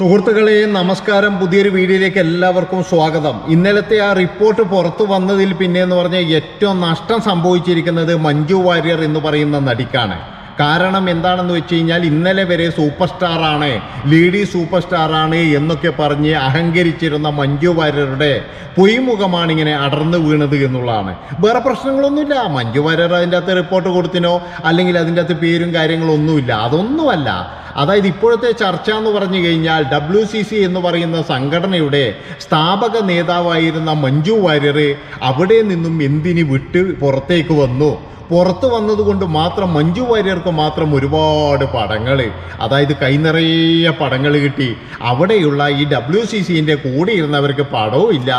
സുഹൃത്തുക്കളെ നമസ്കാരം. പുതിയൊരു വീഡിയോയിലേക്ക് എല്ലാവർക്കും സ്വാഗതം. ഇന്നലത്തെ ആ റിപ്പോർട്ട് പുറത്തു വന്നതിൽ പിന്നെ എന്ന് പറഞ്ഞാൽ ഏറ്റവും നഷ്ടം സംഭവിച്ചിരിക്കുന്നത് മഞ്ജു വാര്യർ എന്ന് പറയുന്ന നടിക്കാണ്. കാരണം എന്താണെന്ന് വെച്ച് കഴിഞ്ഞാൽ ഇന്നലെ വരെ സൂപ്പർ സ്റ്റാറാണ് ലേഡി സൂപ്പർ സ്റ്റാറാണ് എന്നൊക്കെ പറഞ്ഞ് അഹങ്കരിച്ചിരുന്ന മഞ്ജു വാര്യരുടെ പൊയ്മുഖമാണ് ഇങ്ങനെ അടർന്നു വീണത് എന്നുള്ളതാണ്. വേറെ പ്രശ്നങ്ങളൊന്നുമില്ല. മഞ്ജു വാര്യർ അതിന്റെ അകത്ത് റിപ്പോർട്ട് കൊടുത്തിനോ അല്ലെങ്കിൽ അതിന്റെ അകത്ത് പേരും കാര്യങ്ങളൊന്നുമില്ല. അതൊന്നുമല്ല. അതായത് ഇപ്പോഴത്തെ ചർച്ച എന്ന് പറഞ്ഞു കഴിഞ്ഞാൽ ഡബ്ല്യു സി സി എന്ന് പറയുന്ന സംഘടനയുടെ സ്ഥാപക നേതാവായിരുന്ന മഞ്ജു വാര്യർ അവിടെ നിന്നും എന്തിന് വിട്ട് പുറത്തേക്ക് വന്നു? പുറത്ത് വന്നതുകൊണ്ട് മാത്രം മഞ്ജു വാര്യർക്ക് മാത്രം ഒരുപാട് പടങ്ങൾ അതായത് കൈനിറയെ പടങ്ങൾ കിട്ടി. അവിടെയുള്ള ഈ ഡബ്ല്യു സി സിന്റെ കൂടെ ഇരുന്നവർക്ക് പടവും ഇല്ല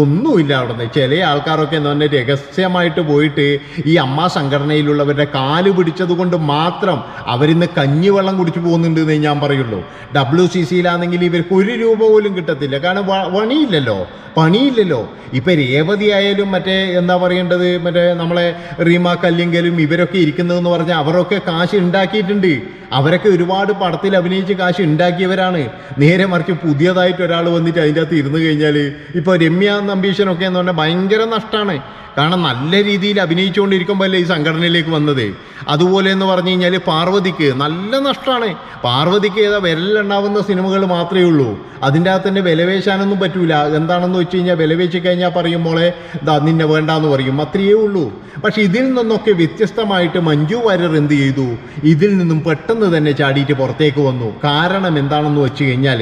ഒന്നുമില്ല അവിടുന്ന്. ചില ആൾക്കാരൊക്കെ എന്ന് പറഞ്ഞാൽ രഹസ്യമായിട്ട് പോയിട്ട് ഈ അമ്മ സംഘടനയിലുള്ളവരുടെ കാൽ പിടിച്ചത് കൊണ്ട് മാത്രം അവരിന്ന് കഞ്ഞിവെള്ളം കുടിച്ചു പോകുന്നുണ്ട് എന്ന് ഞാൻ പറയുള്ളൂ. ഡബ്ല്യു സി സിയിലാണെങ്കിൽ ഇവർക്ക് ഒരു രൂപ പോലും കിട്ടത്തില്ല. കാരണം പണിയില്ലല്ലോ പണിയില്ലല്ലോ. ഇപ്പം രേവതി ആയാലും മറ്റേ എന്താ പറയേണ്ടത്? മറ്റേ നമ്മളെ റീമ കല്ലിങ്കലും ഇവരൊക്കെ ഇരിക്കുന്നതെന്ന് പറഞ്ഞാൽ അവരൊക്കെ കാശ് ഉണ്ടാക്കിയിട്ടുണ്ട്. അവരൊക്കെ ഒരുപാട് പടത്തിൽ അഭിനയിച്ച് കാശ് ഉണ്ടാക്കിയവരാണ്. നേരെ മറിച്ച് പുതിയതായിട്ട് ഒരാൾ വന്നിട്ട് അതിന്റെ അകത്ത് ഇരുന്ന് കഴിഞ്ഞാൽ ഇപ്പോൾ രമ്യ നമ്പീശനൊക്കെ എന്ന് പറഞ്ഞാൽ ഭയങ്കര നഷ്ടമാണ് കാരണം നല്ല രീതിയിൽ അഭിനയിച്ചുകൊണ്ടിരിക്കുമ്പോൾ അല്ലേ ഈ സംഘടനയിലേക്ക് വന്നത്? അതുപോലെ എന്ന് പറഞ്ഞു കഴിഞ്ഞാൽ പാർവതിക്ക് നല്ല നഷ്ടമാണ്. പാർവതിക്ക് ഏതാ വിരലുണ്ടാവുന്ന സിനിമകൾ മാത്രമേ ഉള്ളൂ. അതിന്റെ അകത്ത് തന്നെ വിലവേശാനൊന്നും പറ്റൂല. എന്താണെന്ന് വെച്ച് കഴിഞ്ഞാൽ വിലവേച്ച് കഴിഞ്ഞാൽ പറയും മോളെ ദാ നിന്നെ വേണ്ടാന്ന് പറയും. അത്രയേ ഉള്ളൂ. പക്ഷെ ഇതിൽ നിന്നൊക്കെ വ്യത്യസ്തമായിട്ട് മഞ്ജു വാര്യർ എന്ത് ചെയ്തു? ഇതിൽ നിന്നും പെട്ടെന്ന് തന്നെ ചാടിയിട്ട് പുറത്തേക്ക് വന്നു. കാരണം എന്താണെന്ന് വെച്ച് കഴിഞ്ഞാൽ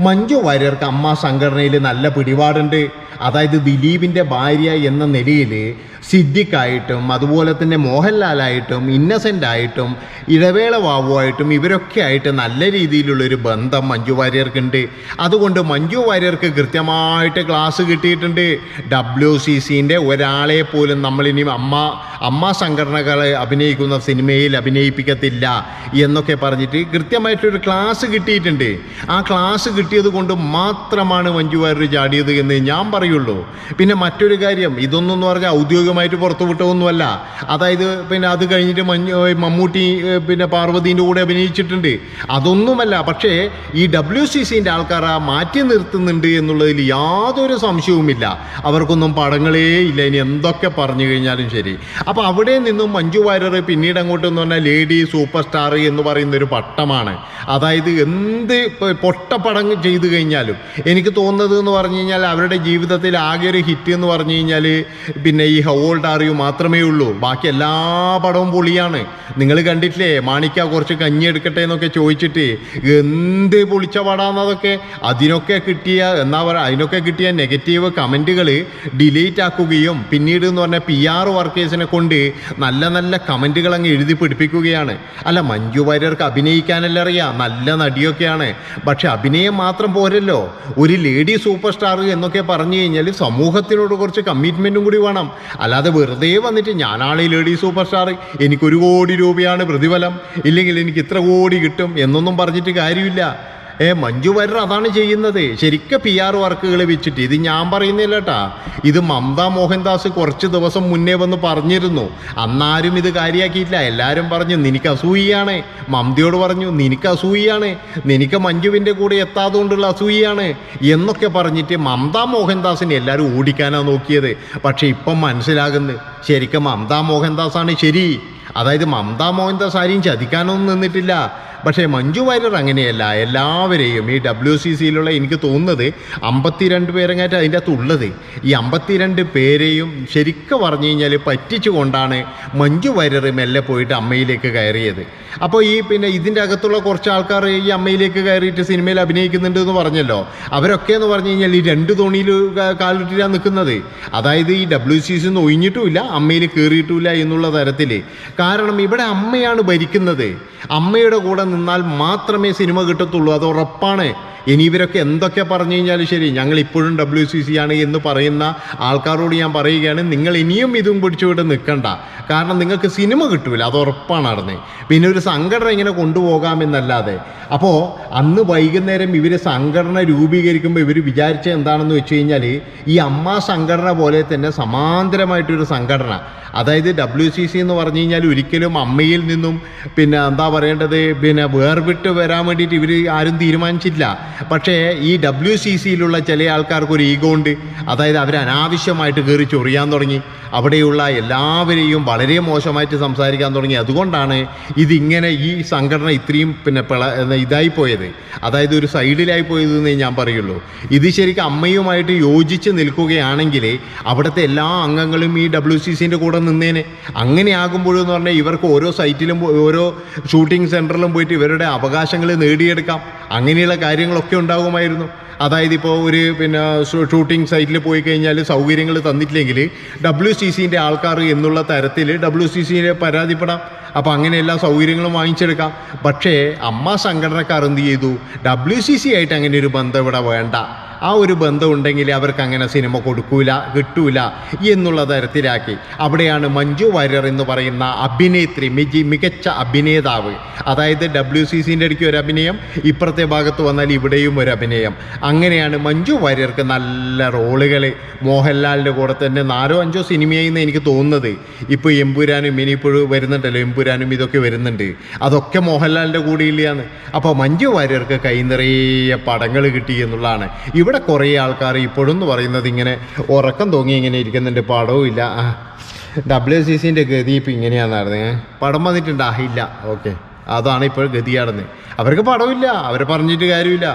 മഞ്ജു വാര്യർക്ക് അമ്മ സംഘടനയിൽ നല്ല പിടിപാടുണ്ട്. അതായത് ദിലീപിന്റെ ഭാര്യ എന്ന നിലയിൽ लिए സിദ്ദിഖായിട്ടും അതുപോലെ തന്നെ മോഹൻലാലായിട്ടും ഇന്നസെന്റ് ആയിട്ടും ഇടവേള വാവുമായിട്ടും ഇവരൊക്കെ ആയിട്ട് നല്ല രീതിയിലുള്ളൊരു ബന്ധം മഞ്ജു വാര്യർക്കുണ്ട്. അതുകൊണ്ട് മഞ്ജു വാര്യർക്ക് കൃത്യമായിട്ട് ക്ലാസ് കിട്ടിയിട്ടുണ്ട്. ഡബ്ല്യു സി സിന്റെ ഒരാളെ പോലും നമ്മളിനി അമ്മ അമ്മ സംഘടനകളെ അഭിനയിക്കുന്ന സിനിമയിൽ അഭിനയിപ്പിക്കത്തില്ല എന്നൊക്കെ പറഞ്ഞിട്ട് കൃത്യമായിട്ടൊരു ക്ലാസ് കിട്ടിയിട്ടുണ്ട്. ആ ക്ലാസ് കിട്ടിയത് കൊണ്ട് മാത്രമാണ് മഞ്ജു വാര്യർ ചാടിയത് എന്ന് ഞാൻ പറയുള്ളൂ. പിന്നെ മറ്റൊരു കാര്യം ഇതൊന്നും പറഞ്ഞാൽ ഔദ്യോഗികമായിട്ട് പുറത്തു വിട്ടതൊന്നുമല്ല. അതായത് പിന്നെ അത് കഴിഞ്ഞിട്ട് മഞ്ഞു മമ്മൂട്ടി പിന്നെ പാർവതീന്റെ കൂടെ അഭിനയിച്ചിട്ടുണ്ട്. അതൊന്നുമല്ല. പക്ഷേ ഈ ഡബ്ല്യു സി സിന്റെ ആൾക്കാർ ആ മാറ്റി നിർത്തുന്നുണ്ട് എന്നുള്ളതിൽ യാതൊരു സംശയവുമില്ല. അവർക്കൊന്നും പടങ്ങളേ ഇല്ല. ഇനി എന്തൊക്കെ പറഞ്ഞു കഴിഞ്ഞാലും ശരി. അപ്പോൾ അവിടെ നിന്നും മഞ്ജു വാര്യർ പിന്നീട് അങ്ങോട്ട് എന്ന് പറഞ്ഞാൽ ലേഡി സൂപ്പർ സ്റ്റാർ എന്ന് പറയുന്ന ഒരു പട്ടമാണ്. അതായത് എന്ത് പൊട്ട പൊട്ടപ്പടം ചെയ്തു കഴിഞ്ഞാലും എനിക്ക് തോന്നുന്നത് എന്ന് പറഞ്ഞു കഴിഞ്ഞാൽ അവരുടെ ജീവിതത്തിൽ ആകെ ഒരു ഹിറ്റ് എന്ന് പറഞ്ഞു കഴിഞ്ഞാൽ പിന്നെ ഈ ഹോൾഡ് അറിയൂ മാത്രമേ ഉള്ളൂ. ബാക്കി എല്ലാ പടവും പൊളിയാണ്. നിങ്ങൾ കണ്ടിട്ടില്ലേ? മാണിക്ക കുറച്ച് കഞ്ഞി എടുക്കട്ടെ എന്നൊക്കെ ചോദിച്ചിട്ട് എന്ത് പൊളിച്ച പടാന്നതൊക്കെ അതിനൊക്കെ കിട്ടിയ എന്നാ പറയുക അതിനൊക്കെ കിട്ടിയ നെഗറ്റീവ് കമന്റുകൾ ഡിലീറ്റ് ആക്കുകയും പിന്നീട് എന്ന് പറഞ്ഞാൽ പി ആർ വർക്കേഴ്സിനെ കൊണ്ട് നല്ല നല്ല കമന്റുകൾ അങ്ങ് എഴുതി പിടിപ്പിക്കുകയാണ് അല്ല മഞ്ജു വാര്യർക്ക് അഭിനയിക്കാനല്ല അറിയാം. നല്ല നടിയൊക്കെയാണ്. പക്ഷെ അഭിനയം മാത്രം പോരല്ലോ. ഒരു ലേഡി സൂപ്പർ സ്റ്റാർ എന്നൊക്കെ പറഞ്ഞു കഴിഞ്ഞാൽ സമൂഹത്തിനോട് കുറച്ച് കമ്മിറ്റ്മെന്റും കൂടി വേണം. അല്ലാതെ വെറുതെ വന്നിട്ട് ഞാനാണ് ഈ ലേഡി സൂപ്പർ സ്റ്റാർ എനിക്കൊരു കോടി രൂപയാണ് പ്രതിഫലം. ഇല്ലെങ്കിൽ എനിക്ക് ഇത്ര കോടി കിട്ടും എന്നൊന്നും പറഞ്ഞിട്ട് കാര്യമില്ല. ഏ മഞ്ജു വാര്യർ അതാണ് ചെയ്യുന്നത്. ശരിക്കും പി ആർ വർക്കുകൾ വെച്ചിട്ട്. ഇത് ഞാൻ പറയുന്നില്ല കേട്ടാ ഇത് മമത മോഹൻദാസ് കുറച്ച് ദിവസം മുന്നേ വന്ന് പറഞ്ഞിരുന്നു. അന്നാരും ഇത് കാര്യമാക്കിയിട്ടില്ല എല്ലാവരും പറഞ്ഞു നിനക്ക് അസൂയിയാണ്. മമതയോട് പറഞ്ഞു നിനക്ക് അസൂയിയാണ്. നിനക്ക് മഞ്ജുവിന്റെ കൂടെ എത്താതുകൊണ്ടുള്ള അസൂയിയാണ്. എന്നൊക്കെ പറഞ്ഞിട്ട് മമത മോഹൻദാസിനെ എല്ലാവരും ഓടിക്കാനാണ് നോക്കിയത്. പക്ഷെ ഇപ്പം മനസ്സിലാകുന്നത് ശരിക്കും മമത മോഹൻദാസാണ് ശരി. അതായത് മമത മോഹൻദാസ് ആരെയും ചതിക്കാനൊന്നും നിന്നിട്ടില്ല. പക്ഷേ മഞ്ജു വാര്യർ അങ്ങനെയല്ല. എല്ലാവരെയും ഈ ഡബ്ല്യു സി സിയിലുള്ള എനിക്ക് തോന്നുന്നത് അമ്പത്തിരണ്ട് പേരെങ്ങാറ്റ് അതിന്റെ അകത്ത് ഉള്ളത്. ഈ അമ്പത്തിരണ്ട് പേരെയും ശരിക്കും പറഞ്ഞു കഴിഞ്ഞാൽ പറ്റിച്ചുകൊണ്ടാണ് മഞ്ജു വാര്യർ മെല്ലെ പോയിട്ട് അമ്മയിലേക്ക് കയറിയത്. അപ്പോൾ ഈ പിന്നെ ഇതിന്റെ അകത്തുള്ള കുറച്ച് ആൾക്കാർ ഈ അമ്മയിലേക്ക് കയറിയിട്ട് സിനിമയിൽ അഭിനയിക്കുന്നുണ്ട് എന്ന് പറഞ്ഞല്ലോ. അവരൊക്കെ എന്ന് പറഞ്ഞു കഴിഞ്ഞാൽ ഈ രണ്ട് തോണിയിൽ കാലിട്ടിലാണ് നിൽക്കുന്നത്. അതായത് ഈ ഡബ്ല്യു സി സി ഒഴിഞ്ഞിട്ടുമില്ല അമ്മയിൽ കയറിയിട്ടുമില്ല എന്നുള്ള തരത്തിൽ കാരണം ഇവിടെ അമ്മയാണ് ഭരിക്കുന്നത്. അമ്മയുടെ കൂടെ നിന്നാൽ മാത്രമേ സിനിമ കിട്ടത്തുള്ളൂ. അത് ഉറപ്പാണ്. ഇനി ഇവരൊക്കെ എന്തൊക്കെ പറഞ്ഞു കഴിഞ്ഞാലും ശരി ഞങ്ങൾ ഇപ്പോഴും ഡബ്ല്യു സി സി ആണ് എന്ന് പറയുന്ന ആൾക്കാരോട് ഞാൻ പറയുകയാണ് നിങ്ങൾ ഇനിയും ഇതും പിടിച്ചുവിട്ട് നിൽക്കണ്ട. കാരണം നിങ്ങൾക്ക് സിനിമ കിട്ടൂല അത് ഉറപ്പാണ് അറിഞ്ഞ് പിന്നെ ഒരു സംഘടന ഇങ്ങനെ കൊണ്ടുപോകാമെന്നല്ലാതെ. അപ്പോൾ അന്ന് വൈകുന്നേരം ഇവർ സംഘടന രൂപീകരിക്കുമ്പോൾ ഇവർ വിചാരിച്ച എന്താണെന്ന് വെച്ച് കഴിഞ്ഞാൽ ഈ അമ്മ സംഘടന പോലെ തന്നെ സമാന്തരമായിട്ടൊരു സംഘടന. അതായത് ഡബ്ല്യു സി സി എന്ന് പറഞ്ഞു കഴിഞ്ഞാൽ ഒരിക്കലും അമ്മയിൽ നിന്നും പിന്നെ എന്താ പറയേണ്ടത് പിന്നെ വേർവിട്ട് വരാൻ വേണ്ടിയിട്ട് ഇവർ ആരും തീരുമാനിച്ചില്ല പക്ഷേ ഈ ഡബ്ല്യു സി സിയിലുള്ള ചില ആൾക്കാർക്ക് ഒരു ഈഗോ ഉണ്ട്. അതായത് അവർ അനാവശ്യമായിട്ട് കയറി ചൊറിയാൻ തുടങ്ങി. അവിടെയുള്ള എല്ലാവരെയും വളരെ മോശമായിട്ട് സംസാരിക്കാൻ തുടങ്ങി. അതുകൊണ്ടാണ് ഇതിങ്ങനെ ഈ സംഘടന ഇത്രയും പിന്നെ പിള ഇതായി പോയത്. അതായത് ഒരു സൈഡിലായി പോയത് എന്നേ ഞാൻ പറയുള്ളൂ. ഇത് ശരിക്കും അമ്മയുമായിട്ട് യോജിച്ച് നിൽക്കുകയാണെങ്കിൽ അവിടുത്തെ എല്ലാ അംഗങ്ങളും ഈ ഡബ്ല്യു സി സിന്റെ കൂടെ നിന്നേനെ. അങ്ങനെ ആകുമ്പോഴെന്ന് പറഞ്ഞാൽ ഇവർക്ക് ഓരോ സൈറ്റിലും ഓരോ ഷൂട്ടിംഗ് സെന്ററിലും പോയിട്ട് ഇവരുടെ അവകാശങ്ങൾ നേടിയെടുക്കാം. അങ്ങനെയുള്ള കാര്യങ്ങളൊക്കെ ഉണ്ടാകുമായിരുന്നു. അതായത് ഇപ്പോൾ ഒരു പിന്നെ ഷൂട്ടിംഗ് സൈറ്റിൽ പോയി കഴിഞ്ഞാൽ സൗകര്യങ്ങൾ തന്നിട്ടില്ലെങ്കിൽ ഡബ്ല്യു സി സിന്റെ ആൾക്കാർ എന്നുള്ള തരത്തിൽ ഡബ്ല്യു സി സിനെ പരാതിപ്പെടാം. അപ്പോൾ അങ്ങനെ എല്ലാ സൗകര്യങ്ങളും വാങ്ങിച്ചെടുക്കാം. പക്ഷേ അമ്മ സംഘടനക്കാർ എന്ത് ചെയ്തു? ഡബ്ല്യു സി സി ആയിട്ട് അങ്ങനെ ഒരു ബന്ധം ഇവിടെ വേണ്ട. ആ ഒരു ബന്ധമുണ്ടെങ്കിൽ അവർക്ക് അങ്ങനെ സിനിമ കൊടുക്കൂല കിട്ടൂല എന്നുള്ള തരത്തിലാക്കി. അവിടെയാണ് മഞ്ജു വാര്യർ എന്ന് പറയുന്ന അഭിനേത്രി മിജി മികച്ച അഭിനേതാവ്. അതായത് ഡബ്ല്യു സി സിന്റെ ഇടയ്ക്ക് ഒരു അഭിനയം ഇപ്പുറത്തെ ഭാഗത്ത് വന്നാൽ ഇവിടെയും ഒരു അഭിനയം. അങ്ങനെയാണ് മഞ്ജു വാര്യർക്ക് നല്ല റോളുകൾ മോഹൻലാലിന്റെ കൂടെ തന്നെ നാലോ അഞ്ചോ സിനിമയെന്ന് എനിക്ക് തോന്നുന്നത്. ഇപ്പോൾ എമ്പുരാനും ഇനിയിപ്പോഴും വരുന്നുണ്ടല്ലോ എമ്പുരാനും ഇതൊക്കെ വരുന്നുണ്ട്. അതൊക്കെ മോഹൻലാലിന്റെ കൂടെ ഇല്ലയാണ് അപ്പോൾ മഞ്ജു വാര്യർക്ക് കൈ നിറയെ പടങ്ങൾ കിട്ടി എന്നുള്ളതാണ്. ഇവിടെ കുറേ ആൾക്കാർ ഇപ്പോഴും എന്ന് പറയുന്നത് ഇങ്ങനെ ഉറക്കം തോങ്ങി ഇങ്ങനെ ഇരിക്കുന്നുണ്ട്. പടവും ഇല്ല. ഡബ്ല്യു സി സിന്റെ ഗതി ഇപ്പം ഇങ്ങനെയാണെന്നായിരുന്നു പടം വന്നിട്ടുണ്ടാ? ഇല്ല. ഓക്കെ. അതാണ് ഇപ്പോൾ ഗതി നടന്നത് അവർക്ക് പടമില്ല അവർ പറഞ്ഞിട്ട് കാര്യമില്ല.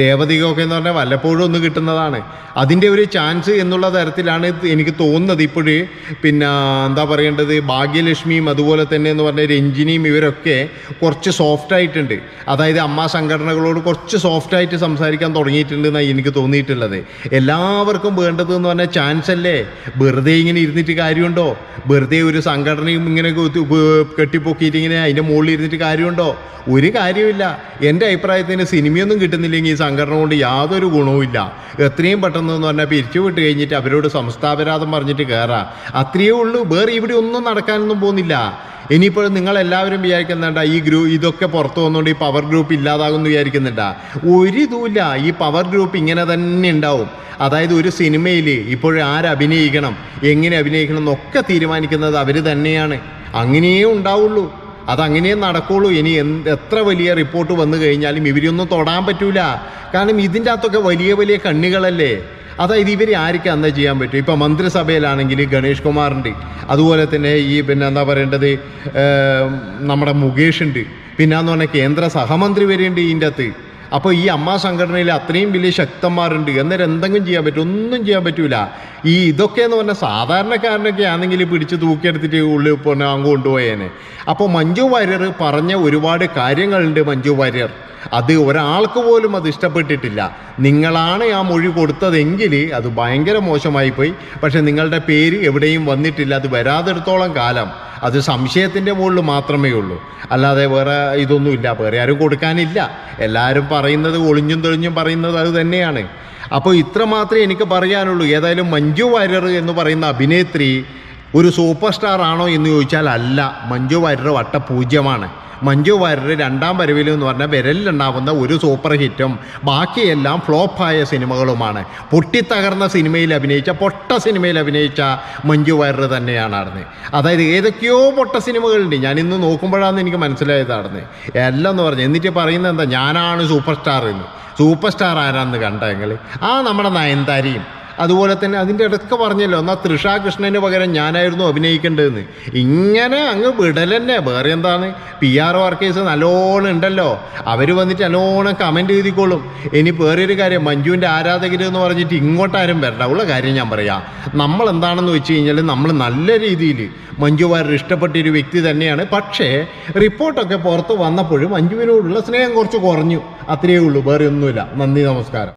രേവതികൊക്കെ എന്ന് പറഞ്ഞാൽ വല്ലപ്പോഴും ഒന്ന് കിട്ടുന്നതാണ്. അതിന്റെ ഒരു ചാൻസ് എന്നുള്ള തരത്തിലാണ് എനിക്ക് തോന്നുന്നത് ഇപ്പോഴേ. പിന്നെ എന്താ പറയേണ്ടത്? ഭാഗ്യലക്ഷ്മിയും അതുപോലെ തന്നെ എന്ന് പറഞ്ഞ രഞ്ജിനിയും ഇവരൊക്കെ കുറച്ച് സോഫ്റ്റ് ആയിട്ടുണ്ട്. അതായത് അമ്മ സംഘടനകളോട് കുറച്ച് സോഫ്റ്റ് ആയിട്ട് സംസാരിക്കാൻ തുടങ്ങിയിട്ടുണ്ട് എന്നാണ് എനിക്ക് തോന്നിയിട്ടുള്ളത്. എല്ലാവർക്കും വേണ്ടത് എന്ന് പറഞ്ഞാൽ ചാൻസ് അല്ലേ? വെറുതെ ഇങ്ങനെ ഇരുന്നിട്ട് കാര്യമുണ്ടോ? വെറുതെ ഒരു സംഘടനയും ഇങ്ങനെ കെട്ടിപ്പൊക്കിയിട്ട് ഇങ്ങനെ അതിന്റെ മുകളിൽ ഇരുന്നിട്ട് കാര്യമുണ്ടോ? ഒരു കാര്യമില്ല എന്റെ അഭിപ്രായത്തിന് സിനിമയൊന്നും കിട്ടുന്നില്ലെങ്കിൽ ഈ സംഘടന കൊണ്ട് യാതൊരു ഗുണവുമില്ല എത്രയും പെട്ടെന്ന് എന്ന് പറഞ്ഞാൽ പിരിച്ചു വിട്ട് കഴിഞ്ഞിട്ട് അവരോട് സംസ്ഥാപരാധം പറഞ്ഞിട്ട് കയറാം അത്രയേ ഉള്ളൂ. വേറെ ഇവിടെ ഒന്നും നടക്കാനൊന്നും പോകുന്നില്ല. ഇനിയിപ്പോൾ നിങ്ങളെല്ലാവരും വിചാരിക്കുന്നുണ്ട ഈ ഗ്രൂ ഇതൊക്കെ പുറത്തു വന്നുകൊണ്ട് ഈ പവർ ഗ്രൂപ്പ് ഇല്ലാതാകുമെന്ന് വിചാരിക്കുന്നുണ്ട? ഒരു ഇതുമില്ല. ഈ പവർ ഗ്രൂപ്പ് ഇങ്ങനെ തന്നെ ഉണ്ടാവും. അതായത് ഒരു സിനിമയിൽ ഇപ്പോൾ ആരഭിനയിക്കണം എങ്ങനെ അഭിനയിക്കണം എന്നൊക്കെ തീരുമാനിക്കുന്നത് അവർ തന്നെയാണ്. അങ്ങനെയേ ഉണ്ടാവുള്ളൂ. അതങ്ങനെയേ നടക്കുള്ളൂ. ഇനി എത്ര വലിയ റിപ്പോർട്ട് വന്നു കഴിഞ്ഞാലും ഇവരൊന്നും തൊടാൻ പറ്റൂല. കാരണം ഇതിന്റെ അകത്തൊക്കെ വലിയ വലിയ കണ്ണികളല്ലേ. അതായത് ഇവർ ആർക്ക് അന്ന് ചെയ്യാൻ പറ്റും? ഇപ്പം മന്ത്രിസഭയിലാണെങ്കിൽ ഗണേഷ് കുമാറുണ്ട് അതുപോലെ തന്നെ ഈ പിന്നെ എന്താ പറയേണ്ടത് നമ്മുടെ മുകേഷ് ഉണ്ട് പിന്നെ എന്ന് പറഞ്ഞാൽ കേന്ദ്ര സഹമന്ത്രി വരെയുണ്ട് ഇതിന്റെ അകത്ത്. അപ്പോൾ ഈ അമ്മ സംഘടനയിൽ അത്രയും വലിയ ശക്തന്മാരുണ്ട്. എന്നേരം എന്തെങ്കിലും ചെയ്യാൻ പറ്റും? ഒന്നും ചെയ്യാൻ പറ്റൂല. ഈ ഇതൊക്കെ എന്ന് പറഞ്ഞാൽ സാധാരണക്കാരനൊക്കെ ആണെങ്കിൽ പിടിച്ച് തൂക്കിയെടുത്തിട്ട് ഉള്ളിൽ പിന്നെ അങ്ങ് കൊണ്ടുപോയേനെ. അപ്പോൾ മഞ്ജു വാര്യർ പറഞ്ഞ ഒരുപാട് കാര്യങ്ങളുണ്ട് മഞ്ജു വാര്യർ. അത് ഒരാൾക്ക് പോലും അത് ഇഷ്ടപ്പെട്ടിട്ടില്ല. നിങ്ങളാണ് ആ മൊഴി കൊടുത്തതെങ്കിൽ അത് ഭയങ്കര മോശമായി പോയി പക്ഷെ നിങ്ങളുടെ പേര് എവിടെയും വന്നിട്ടില്ല. അത് വരാതെടുത്തോളം കാലം. അത് സംശയത്തിന്റെ മുകളിൽ മാത്രമേ ഉള്ളൂ. അല്ലാതെ വേറെ ഇതൊന്നുമില്ല വേറെ ആരും കൊടുക്കാനില്ല. എല്ലാവരും പറയുന്നത് ഒളിഞ്ഞും തെളിഞ്ഞും പറയുന്നത് അത് തന്നെയാണ്. അപ്പോൾ ഇത്ര മാത്രമേ എനിക്ക് പറയാനുള്ളൂ. ഏതായാലും മഞ്ജു വാര്യർ എന്ന് പറയുന്ന അഭിനേത്രി ഒരു സൂപ്പർ സ്റ്റാർ ആണോ എന്ന് ചോദിച്ചാൽ അല്ല. മഞ്ജു വാര്യർ വട്ടപൂജ്യമാണ്. മഞ്ജു വാര്യർ രണ്ടാം വരവിൽ എന്ന് പറഞ്ഞാൽ വിരലിലുണ്ടാകുന്ന ഒരു സൂപ്പർ ഹിറ്റും ബാക്കിയെല്ലാം ഫ്ലോപ്പായ സിനിമകളുമാണ്. പൊട്ടിത്തകർന്ന സിനിമയിൽ അഭിനയിച്ച പൊട്ട സിനിമയിൽ അഭിനയിച്ച മഞ്ജു വാര്യർ തന്നെയാണ് നടന്നത് അതായത് ഏതൊക്കെയോ പൊട്ട സിനിമകളുണ്ട്. ഞാൻ ഇന്ന് നോക്കുമ്പോഴാണ് എനിക്ക് മനസ്സിലായത് നടന്നത് എല്ലാം എന്ന് പറഞ്ഞു എന്നിട്ട് പറയുന്നത് എന്താ? ഞാനാണ് സൂപ്പർ സ്റ്റാർ എന്ന്. സൂപ്പർ സ്റ്റാർ ആരാന്ന് കണ്ടെങ്കിൽ ആ നമ്മുടെ നയൻതാരയും അതുപോലെ തന്നെ അതിന്റെ ഇടയ്ക്ക് പറഞ്ഞല്ലോ എന്നാൽ തൃഷാ കൃഷ്ണന് പകരം ഞാനായിരുന്നു അഭിനയിക്കേണ്ടതെന്ന്. ഇങ്ങനെ അങ്ങ് വിടലന്നെ. വേറെ എന്താണ്? പി ആർ വർക്കേഴ്സ് നല്ലോണം ഉണ്ടല്ലോ. അവർ വന്നിട്ട് നല്ലോണം കമന്റ് എഴുതിക്കോളും. ഇനി വേറൊരു കാര്യം മഞ്ജുവിന്റെ ആരാധകർ എന്ന് പറഞ്ഞിട്ട് ഇങ്ങോട്ടാരും വരണ്ട. ഉള്ള കാര്യം ഞാൻ പറയാം. നമ്മൾ എന്താണെന്ന് വെച്ച് കഴിഞ്ഞാൽ നമ്മൾ നല്ല രീതിയിൽ മഞ്ജു വാര്യർ ഇഷ്ടപ്പെട്ട ഒരു വ്യക്തി തന്നെയാണ്. പക്ഷേ റിപ്പോർട്ടൊക്കെ പുറത്ത് വന്നപ്പോഴും മഞ്ജുവിനോടുള്ള സ്നേഹം കുറച്ച് കുറഞ്ഞു. അത്രയേ ഉള്ളൂ. വേറെ ഒന്നുമില്ല. നന്ദി നമസ്കാരം.